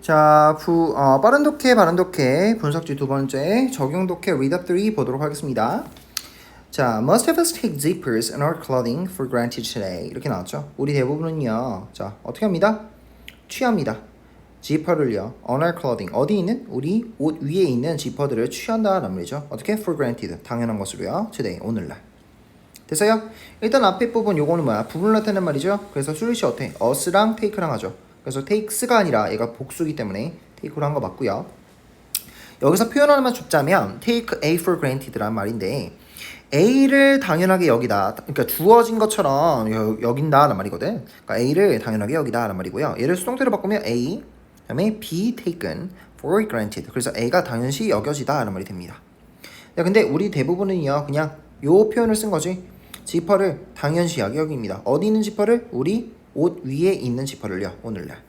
자, 부, 어, 빠른 독해, 바른 독해, 분석지 두 번째, 적용 독해, read up 3 보도록 하겠습니다. 자, most of us take zippers in our clothing for granted today. 이렇게 나왔죠. 우리 대부분은요, 자, 어떻게 합니다? 취합니다. 지퍼를요, on our clothing. 어디 있는? 우리 옷 위에 있는 지퍼들을 취한다는 말이죠. 어떻게? for granted. 당연한 것으로요. today, 오늘날. 됐어요? 일단 앞에 부분 요거는 뭐야? 부분 나타낸 말이죠. 그래서 수리시 어때? us랑 take랑 하죠. 그래서 takes가 아니라 얘가 복수기 때문에 take로 한 거 맞고요. 여기서 표현 하나만 줍자면 take A for granted란 말인데 A를 당연하게 여기다 그러니까 주어진 것처럼 여, 여긴다는 말이거든. 그러니까 A를 당연하게 여기다라는 말이고요. 얘를 수동태로 바꾸면 A 그다음에 be taken for granted. 그래서 A가 당연시 여겨지다라는 말이 됩니다. 야, 근데 우리 대부분은요 그냥 요 표현을 쓴 거지. 지퍼를 당연시하게 여깁니다. 어디 있는 지퍼를? 우리 옷 위에 있는 지퍼를요. 오늘날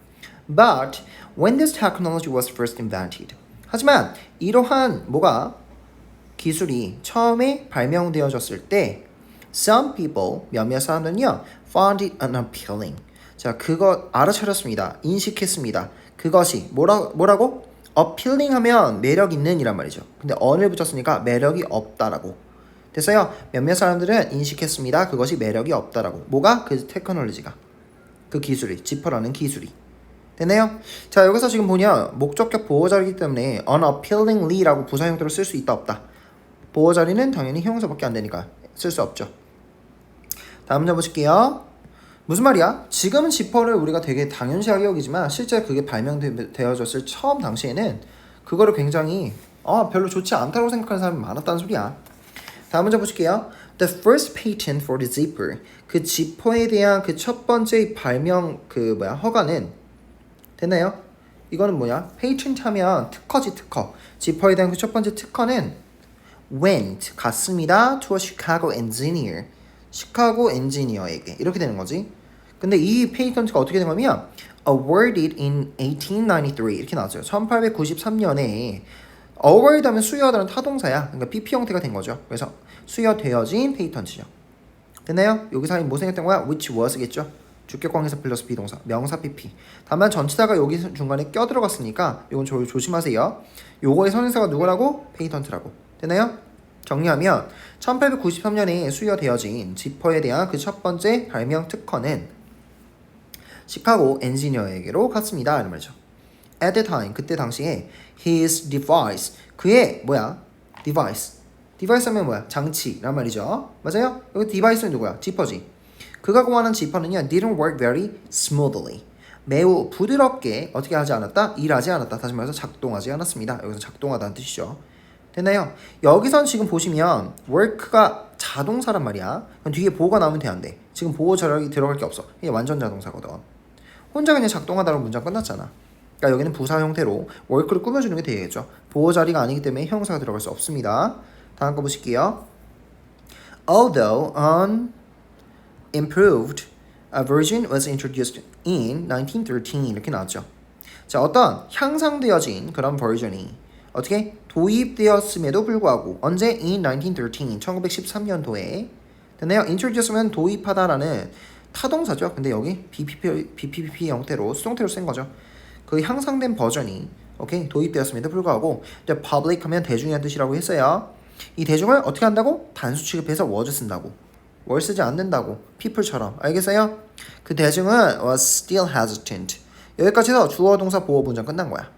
But when this technology was first invented. 하지만 이러한 뭐가 기술이 처음에 발명되어졌을 때 some people 몇몇 사람들은요 found it unappealing. 자 그거 알아차렸습니다. 인식했습니다. 그것이 뭐라, 뭐라고? appealing 하면 매력 있는 이란 말이죠. 근데 on을 붙였으니까 매력이 없다라고. 됐어요? 몇몇 사람들은 인식했습니다. 그것이 매력이 없다라고. 뭐가? 그 테크놀로지가 그 기술이 지퍼라는 기술이 됐네요? 자 여기서 지금 보냐 목적격 보호자이기 때문에 unappealingly라고 부사 형태로 쓸 수 있다 없다 보호 자리는 당연히 형용사밖에 안 되니까 쓸 수 없죠. 다음 문제 보실게요. 무슨 말이야? 지금은 지퍼를 우리가 되게 당연시하게 여기지만 실제 그게 발명되어졌을 처음 당시에는 그거를 굉장히 어, 별로 좋지 않다고 생각하는 사람이 많았다는 소리야. 다음 문제 보실게요. The first patent for the zipper. 그 지퍼에 대한 그 첫 번째 발명 그 뭐야 허가는 됐나요? 이거는 뭐냐? patent 하면 특허지 특허. 지퍼에 대한 그 첫 번째 특허는 went 갔습니다 to a Chicago engineer 시카고 엔지니어에게 이렇게 되는 거지 근데 이 페이턴트가 어떻게 된 거냐면 awarded in 1893 이렇게 나왔어요 1893년에 award 하면 수여하다는 타동사야 그러니까 PP 형태가 된 거죠 그래서 수여되어진 페이턴트죠 됐나요? 여기서 뭐 생겼던 거야? which was겠죠 주격관계사 플러스 비동사 명사 PP 다만 전치사가 여기 중간에 껴 들어갔으니까 이건 조, 조심하세요 요거의 선행사가 누구라고? 페이턴트라고 됐나요? 정리하면 1893년에 수여되어진 지퍼에 대한 그 첫 번째 발명 특허는 시카고 엔지니어에게로 갔습니다. 이런 말이죠. At the time, 그때 당시에 his device, 그의 뭐야? device. device 하면 뭐야? 장치란 말이죠. 맞아요? 여기 device는 누구야? 지퍼지. 그가 공하는 지퍼는요, didn't work very smoothly. 매우 부드럽게 어떻게 하지 않았다? 일하지 않았다. 다시 말해서 작동하지 않았습니다. 여기서 작동하다는 뜻이죠. 됐나요? 여기선 지금 보시면 work가 자동사란 말이야. 그럼 뒤에 보호가 나오면 돼? 지금 보호 자력이 들어갈 게 없어. 이게 완전 자동사거든. 혼자 그냥 작동하다로 문장 끝났잖아. 그러니까 여기는 부사 형태로 work를 꾸며주는 게 되겠죠. 보호 자리가 아니기 때문에 형용사가 들어갈 수 없습니다. 다음 거 보실게요. Although an improved version was introduced in 1913 이렇게 나왔죠. 자, 어떤 향상되어진 그런 버전이 어떻게 도입되었음에도 불구하고 언제 in 1913 1913년도에 됐나요? introduce면 도입하다라는 타동사죠. 근데 여기 BPP, BPP 형태로 수동태로 쓴 거죠. 그 향상된 버전이 오케이 도입되었음에도 불구하고 the public 하면 대중이라는 뜻이라고 했어요. 이 대중을 어떻게 한다고? 단수 취급해서 was 쓴다고. 월 쓰지 않는다고. people처럼. 알겠어요? 그 대중은 was still hesitant. 여기까지 해서 주어 동사 보호 문장 끝난 거야.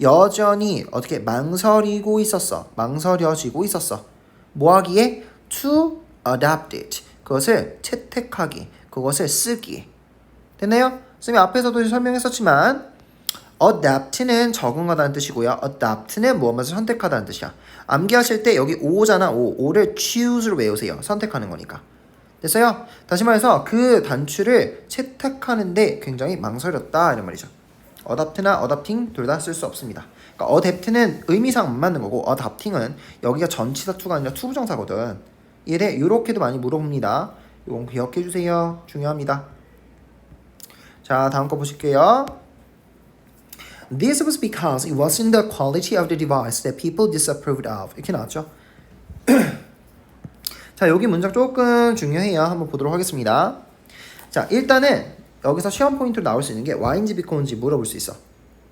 여전히 어떻게 망설이고 있었어. 망설여지고 있었어. 뭐 하기에? to adopt it. 그것을 채택하기. 그것을 쓰기. 됐나요? 쌤이 앞에서도 설명했었지만 adapt는 적응하다는 뜻이고요. adopt는 무엇을 선택하다는 뜻이야. 암기하실 때 여기 오잖아. 오. 오를 choose로 외우세요. 선택하는 거니까. 됐어요? 다시 말해서 그 단추를 채택하는데 굉장히 망설였다 이런 말이죠. 어답트나 어답팅 둘다 쓸 수 없습니다. 그러니까 어댑트는 의미상 안 맞는 거고 어답팅은 여기가 전치사 투가 아니라 투부정사거든. 이래 이렇게도 많이 물어봅니다. 이건 기억해 주세요. 중요합니다. 자 다음 거 보실게요. This was because it wasn't the quality of the device that people disapproved of. 이렇게 나왔죠. 자 여기 문장 조금 중요해요. 한번 보도록 하겠습니다. 자 일단은 여기서 시험 포인트로 나올 수 있는 게 Y인지 B콘인지 물어볼 수 있어.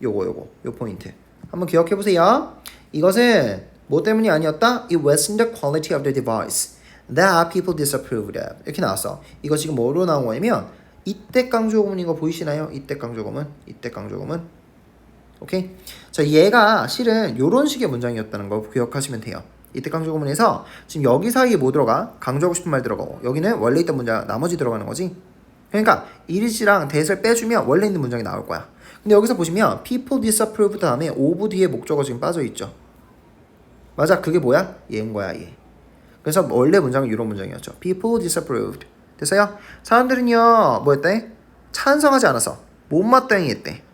요거 요거 요 포인트 한번 기억해 보세요. 이것은 뭐 때문이 아니었다? It wasn't the quality of the device that people disapproved of. 이렇게 나왔어. 이거 지금 뭐로 나온 거냐면 이때 강조구문인 거 보이시나요? 이때 강조구문, 이때 강조구문. 오케이. 자, 얘가 실은 요런 식의 문장이었다는 거 기억하시면 돼요. 이때 강조 구문에서 지금 여기 사이에 뭐 들어가? 강조하고 싶은 말 들어가고 여기는 원래 있던 문장 나머지 들어가는 거지. 그러니까 이리시랑 대를 빼주면 원래 있는 문장이 나올 거야. 근데 여기서 보시면 people disapprove 다음에 of 뒤에 목적어 지금 빠져 있죠. 맞아, 그게 뭐야? 얘인 거야, 얘. 그래서 원래 문장은 이런 문장이었죠. people disapproved. 됐어요? 사람들은요, 뭐였대? 찬성하지 않아서 못 마땅했대.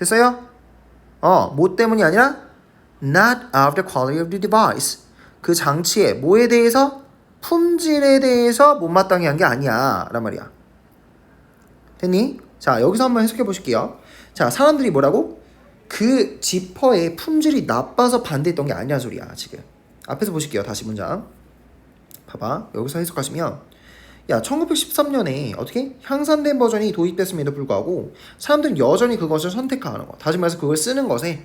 됐어요? 어, 뭐 때문이 아니라 not of the quality of the device. 그 장치의 뭐에 대해서 품질에 대해서 못마땅해 한게 아니야. 란 말이야. 됐니? 자, 여기서 한번 해석해 보실게요. 자, 사람들이 뭐라고? 그 지퍼의 품질이 나빠서 반대했던 게 아니란 소리야, 지금. 앞에서 보실게요. 다시 문장. 봐봐. 여기서 해석하시면 야, 1913년에 어떻게 향상된 버전이 도입됐음에도 불구하고 사람들은 여전히 그것을 선택하는 거. 다시 말해서 그걸 쓰는 것에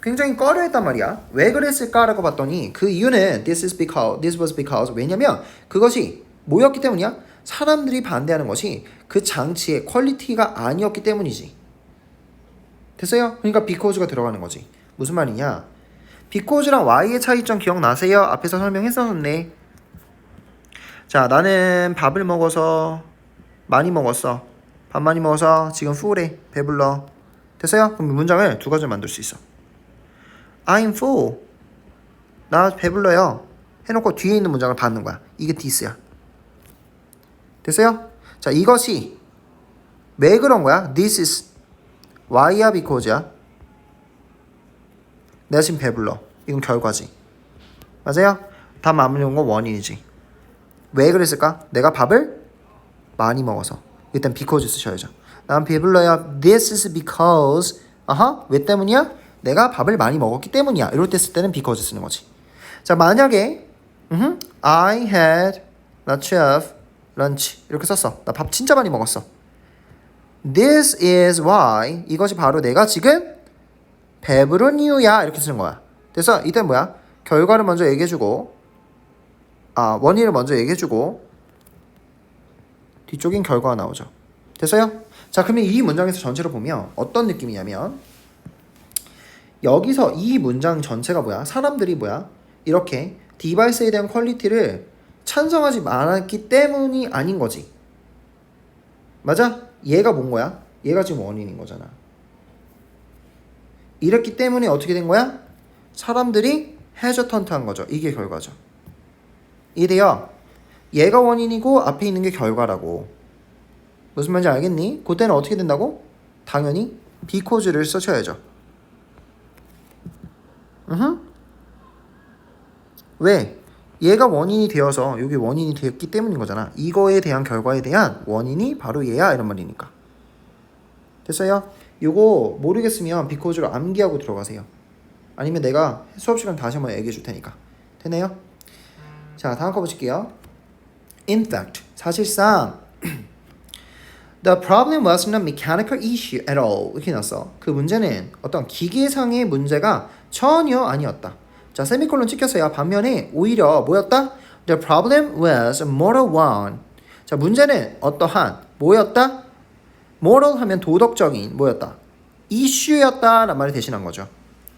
굉장히 꺼려했단 말이야. 왜 그랬을까라고 봤더니 그 이유는 this is because this was because 왜냐면 그것이 뭐였기 때문이야? 사람들이 반대하는 것이 그 장치의 퀄리티가 아니었기 때문이지. 됐어요? 그러니까 because가 들어가는 거지. 무슨 말이냐? because랑 why의 차이점 기억나세요? 앞에서 설명했었는데. 자, 나는 밥을 먹어서 많이 먹었어. 밥 많이 먹어서 지금 full해. 배불러. 됐어요? 그럼 문장을 두 가지로 만들 수 있어. I'm full. 나 배불러요. 해놓고 뒤에 있는 문장을 받는 거야. 이게 this야. 됐어요? 자, 이것이 왜 그런 거야? This is why야 because야. 내가 지금 배불러. 이건 결과지. 맞아요? 다 마무리한 건 원인이지. 왜 그랬을까? 내가 밥을 많이 먹어서. 일단 because 쓰셔야죠. 난 배불러요. This is because. 아하. 왜 때문이야? 내가 밥을 많이 먹었기 때문이야. 이럴 때 쓸 때는 because 쓰는 거지. 자, 만약에 음흠, I had lots of lunch 이렇게 썼어. 나 밥 진짜 많이 먹었어. This is why 이것이 바로 내가 지금 배부른 이유야 이렇게 쓰는 거야. 그래서 이때 뭐야? 결과를 먼저 얘기해주고 아 원인을 먼저 얘기해주고 뒤쪽엔 결과가 나오죠. 됐어요? 자 그러면 이 문장에서 전체로 보면 어떤 느낌이냐면 여기서 이 문장 전체가 뭐야? 사람들이 뭐야? 이렇게 디바이스에 대한 퀄리티를 찬성하지 않았기 때문이 아닌 거지. 맞아? 얘가 뭔 거야? 얘가 지금 원인인 거잖아. 이랬기 때문에 어떻게 된 거야? 사람들이 해저턴트한 거죠. 이게 결과죠. 이래요. 얘가 원인이고 앞에 있는 게 결과라고. 무슨 말인지 알겠니? 그때는 어떻게 된다고? 당연히 비코즈를 써줘야죠. 으흠. 왜? 얘가 원인이 되어서 여기 원인이 되었기 때문인 거잖아. 이거에 대한 결과에 대한 원인이 바로 얘야 이런 말이니까. 됐어요? 요거 모르겠으면 비코즈로 암기하고 들어가세요. 아니면 내가 수업 시간 다시 한번 얘기해 줄 테니까. 되네요? 자, 다음 거 보실게요. In fact, 사실상 The problem wasn't a mechanical issue at all. 이렇게 났어. 그 문제는 어떤 기계상의 문제가 전혀 아니었다. 자, 세미콜론 찍혔어요. 반면에 오히려 뭐였다? The problem was a moral one. 자, 문제는 어떠한 뭐였다? moral 하면 도덕적인 뭐였다? 이슈였다라는 말을 대신한 거죠.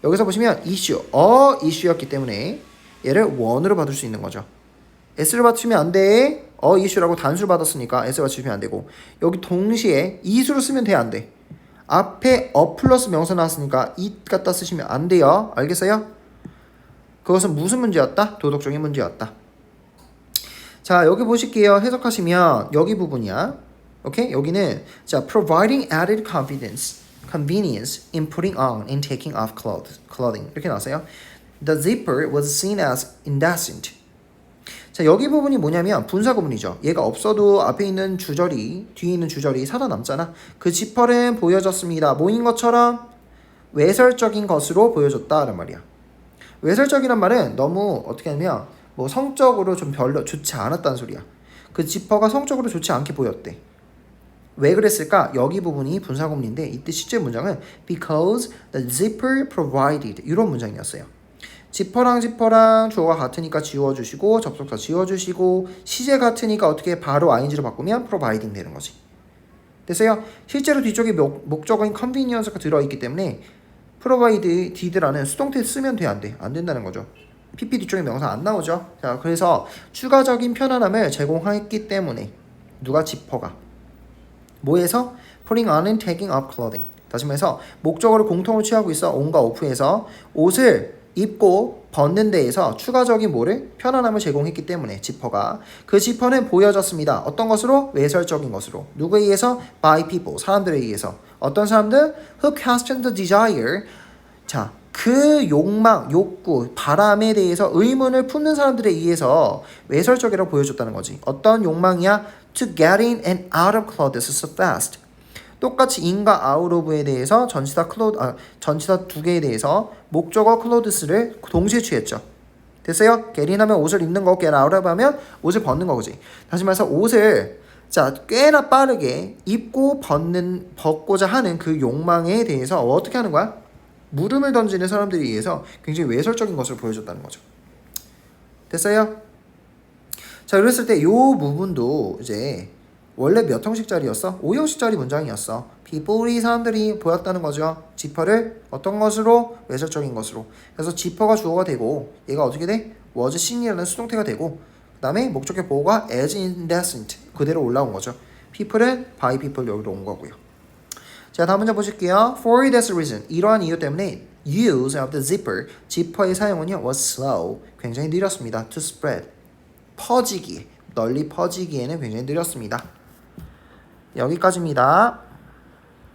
여기서 보시면 이슈, 어 이슈였기 때문에 얘를 원으로 받을 수 있는 거죠. s를 받치면 안 돼. 어 이슈라고 단수를 받았으니까 s 받치면 안 되고 여기 동시에 이수로 쓰면 돼 안 돼. 앞에 어 플러스 명사 나왔으니까 it 갖다 쓰시면 안 돼요. 알겠어요? 그것은 무슨 문제였다? 도덕적인 문제였다. 자 여기 보실게요. 해석하시면 여기 부분이야. 오케이 여기는 자 providing added confidence, convenience in putting on and taking off clothes, clothing 이렇게 나왔어요. The zipper was seen as indecent. 자 여기 부분이 뭐냐면 분사 구문이죠. 얘가 없어도 앞에 있는 주절이 뒤에 있는 주절이 살아남잖아. 그 지퍼는 보여졌습니다. 뭐인 것처럼 외설적인 것으로 보여줬다란 말이야. 외설적이란 말은 너무 어떻게 하면 뭐 성적으로 좀 별로 좋지 않았다는 소리야. 그 지퍼가 성적으로 좋지 않게 보였대. 왜 그랬을까? 여기 부분이 분사구문인데 이때 실제 문장은 because the zipper provided 이런 문장이었어요. 지퍼랑 지퍼랑 주어가 같으니까 지워주시고 접속사 지워주시고 시제 같으니까 어떻게 바로 ing로 바꾸면 providing 되는 거지. 됐어요? 실제로 뒤쪽에 목, 목적어인 convenience가 들어있기 때문에 provide did라는 수동태 쓰면 돼 안 돼? 안 된다는 거죠. PP 뒤쪽에 명사 안 나오죠. 자, 그래서 추가적인 편안함을 제공했기 때문에 누가 지퍼가 뭐에서 putting on and taking off clothing. 다시 말해서 목적어를 공통으로 취하고 있어 on과 off에서 옷을 입고 벗는 데에서 추가적인 뭐를 편안함을 제공했기 때문에 지퍼가 그 지퍼는 보여졌습니다. 어떤 것으로 외설적인 것으로 누구에 의해서 by people 사람들에 의해서 어떤 사람들 who question the desire 자, 그 욕망, 욕구, 바람에 대해서 의문을 품는 사람들에 의해서 외설적이라고 보여줬다는 거지. 어떤 욕망이야? To get in and out of clothes so fast. 똑같이 in과 out of에 대해서 전치사 클로 아, 전치사 두 개에 대해서 목적어 clothes를 동시에 취했죠. 됐어요? in 하면 옷을 입는 거, get out 하면 옷을 벗는 거지. 다시 말해서 옷을 자 꽤나 빠르게 입고 벗는 벗고자 하는 그 욕망에 대해서 어떻게 하는 거야? 물음을 던지는 사람들에 의해서 굉장히 외설적인 것을 보여줬다는 거죠. 됐어요? 자, 그랬을 때 이 부분도 이제 원래 몇 형식짜리였어? 5형식짜리 문장이었어. people이 사람들이 보였다는 거죠. 지퍼를 어떤 것으로? 외설적인 것으로. 그래서 지퍼가 주어가 되고 얘가 어떻게 돼? was seen이라는 수동태가 되고 그 다음에 목적격 보호가 as indecent 그대로 올라온 거죠. people은 by people 여기로 온 거고요. 자 다음 문제 보실게요. For this reason 이러한 이유 때문에 use of the zipper 지퍼의 사용은요 was slow 굉장히 느렸습니다. To spread 퍼지기 널리 퍼지기에는 굉장히 느렸습니다. 여기까지입니다.